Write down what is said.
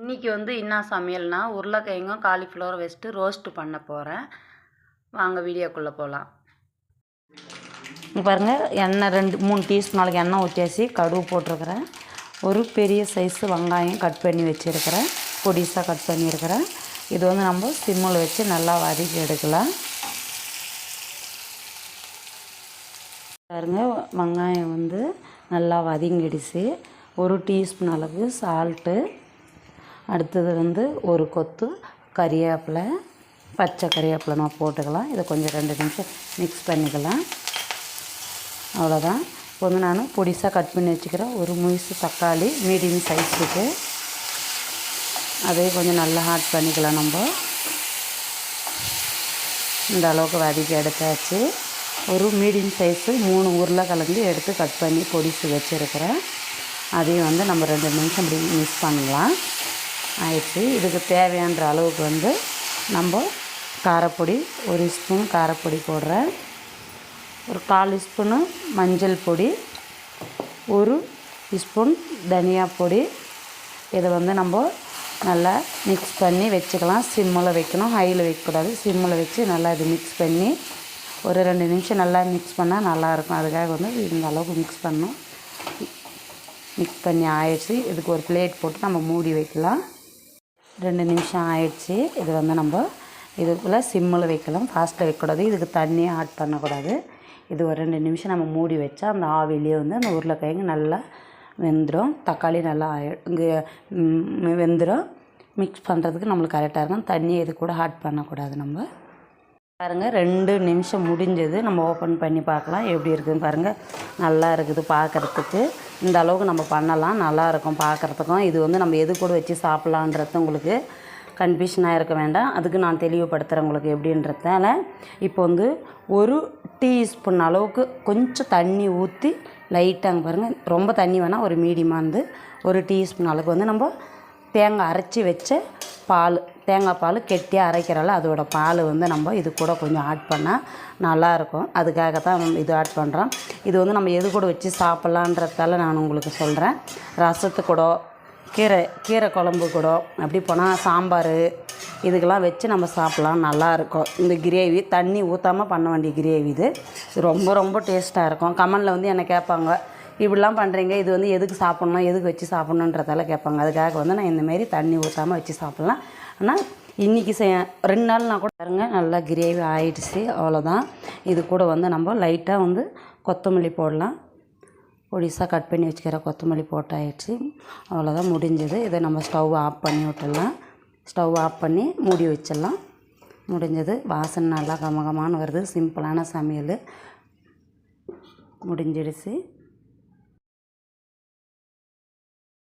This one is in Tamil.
இன்றைக்கி வந்து என்ன சமையல்னா உருளைக்கிழங்கும் காலிஃப்ளவர் வச்சுட்டு ரோஸ்ட்டு பண்ண போகிறேன் வாங்க வீடியோக்குள்ளே போகலாம் பாருங்கள் எண்ணெய் ரெண்டு மூணு டீஸ்பூன் நாளைக்கு எண்ணெய் ஊற்றியாச்சு கடுகு போட்டிருக்கிறேன். ஒரு பெரிய சைஸு வெங்காயம் கட் பண்ணி வச்சுருக்கிறேன். பொடிசாக கட் பண்ணியிருக்கிறேன். இது வந்து நம்ம சிம்மில் வச்சு நல்லா வதக்கி எடுக்கலாம். பாருங்கள் வெங்காயம் வந்து நல்லா வதங்கிடுச்சு. ஒரு டீஸ்பூன் அளவு சால்ட்டு அடுத்தது வந்து ஒரு கொத்து கறிவேப்பிலை பச்சை கறிவேப்பிலை நம்ம போட்டுக்கலாம். இதை கொஞ்சம் ரெண்டு நிமிஷம் மிக்ஸ் பண்ணிக்கலாம். அவ்வளோதான். இப்போ வந்து நான் பொடிசாக கட் பண்ணி வச்சுக்கிறேன் ஒரு முயசு தக்காளி மீடியம் சைஸுக்கு அதையும் கொஞ்சம் நல்லா ஹாட் பண்ணிக்கலாம் நம்ம. இந்த அளவுக்கு வதக்கி எடுத்தாச்சு. ஒரு மீடியம் சைஸு மூணு உருளைக்கிழங்கு எடுத்து கட் பண்ணி பொடிசு வச்சுருக்கிறேன். அதையும் வந்து நம்ம ரெண்டு நிமிஷம் அப்படி மிக்ஸ் பண்ணலாம். ஆயிடுச்சு. இதுக்கு தேவையான அளவுக்கு வந்து நம்ம காரப்பொடி ஒரு ஸ்பூன் காரப்பொடி போடுறேன். ஒரு கால் ஸ்பூனு மஞ்சள் பொடி ஒரு ஸ்பூன் தனியா பொடி. இதை வந்து நம்ம நல்லா மிக்ஸ் பண்ணி வச்சுக்கலாம். சிம்மில் வைக்கணும். ஹையில் வைக்கக்கூடாது. சிம்மில் வச்சு நல்லா இது மிக்ஸ் பண்ணி ஒரு ரெண்டு நிமிஷம் நல்லா மிக்ஸ் பண்ணால் நல்லாயிருக்கும். அதுக்காக வந்து இந்த அளவுக்கு மிக்ஸ் பண்ணணும். மிக்ஸ் பண்ணி ஆயிடுச்சு. இதுக்கு ஒரு பிளேட் போட்டு நம்ம மூடி வைக்கலாம். ரெண்டு நிமிஷம் ஆயிடுச்சு. இது வந்து நம்ம இதுக்குள்ளே சிம்மில் வைக்கலாம். ஃபாஸ்ட்டில் வைக்கக்கூடாது. இதுக்கு தண்ணி ஆட் பண்ணக்கூடாது. இது ஒரு ரெண்டு நிமிஷம் நம்ம மூடி வச்சா அந்த ஆவிலேயே வந்து அந்த உருளைக்கிழங்கு நல்லா வெந்துடும் தக்காளி நல்லா இங்கே வெந்துடும் மிக்ஸ் பண்ணுறதுக்கு நம்மளுக்கு கரெக்டாக இருக்கும். தண்ணியை இது கூட ஆட் பண்ணக்கூடாது நம்ம. பாருங்கள் ரெண்டு நிமிஷம் முடிஞ்சது. நம்ம ஓப்பன் பண்ணி பார்க்கலாம். எப்படி இருக்குதுன்னு பாருங்கள் நல்லா இருக்குது பார்க்குறதுக்கு. இந்த அளவுக்கு நம்ம பண்ணலாம். நல்லாயிருக்கும் பார்க்குறதுக்கும். இது வந்து நம்ம எது கூட வச்சு சாப்பிட்லான்றது உங்களுக்கு கன்ஃபியூஷனாக இருக்க வேண்டாம். அதுக்கு நான் தெளிவுபடுத்துகிறேன் உங்களுக்கு எப்படின்றதால. இப்போ வந்து ஒரு டீஸ்பூன் அளவுக்கு கொஞ்சம் தண்ணி ஊற்றி லைட்டாக பாருங்கள் ரொம்ப தண்ணி வேணால் ஒரு மீடியமாக இருந்து ஒரு டீஸ்பூன் அளவுக்கு வந்து நம்ம தேங்காய் அரைச்சி வச்ச பால் தேங்காய் பால் கெட்டியாக அரைக்கிறல அதோட பால் வந்து நம்ம இது கூட கொஞ்சம் ஆட் பண்ணால் நல்லாயிருக்கும். அதுக்காக தான் இது ஆட் பண்ணுறோம் இது வந்து நம்ம எது கூட வச்சு சாப்பிட்லான்றதால நான் உங்களுக்கு சொல்கிறேன் ரசத்து கூட கீரை கீரை குழம்பு கூட அப்படி போனால் சாம்பார் இதுக்கெல்லாம் வச்சு நம்ம சாப்பிட்லாம். நல்லாயிருக்கும். இந்த கிரேவி தண்ணி ஊற்றாமல் பண்ண வேண்டிய கிரேவி இது. இது ரொம்ப ரொம்ப டேஸ்ட்டாக இருக்கும். கமலில் வந்து என்னை கேட்பாங்க? இப்படிலாம் பண்ணுறீங்க இது வந்து எதுக்கு சாப்பிட்ணும் எதுக்கு வச்சு சாப்பிட்ணுன்றதால கேட்பாங்க. அதுக்காக வந்து நான் இந்தமாரி தண்ணி ஊற்றாமல் வச்சு சாப்பிட்லாம். ஆனால் இன்றைக்கி செய் ரெண்டு நாள் நான் கூட பாருங்க நல்லா கிரேவி ஆயிடுச்சு அவ்வளோதான் இது கூட வந்து நம்ம லைட்டாக வந்து கொத்தமல்லி போடலாம். பொடிசாக கட் பண்ணி வச்சுக்கிற கொத்தமல்லி போட்டாயிடுச்சு. அவ்வளோதான் முடிஞ்சது. இதை நம்ம ஸ்டவ் ஆஃப் பண்ணி விட்டுடலாம். ஸ்டவ் ஆஃப் பண்ணி மூடி வச்சிடலாம். முடிஞ்சது. வாசனை நல்லா கமகமான்னு வருது. சிம்பிளான சமையல். முடிஞ்சிடுச்சு.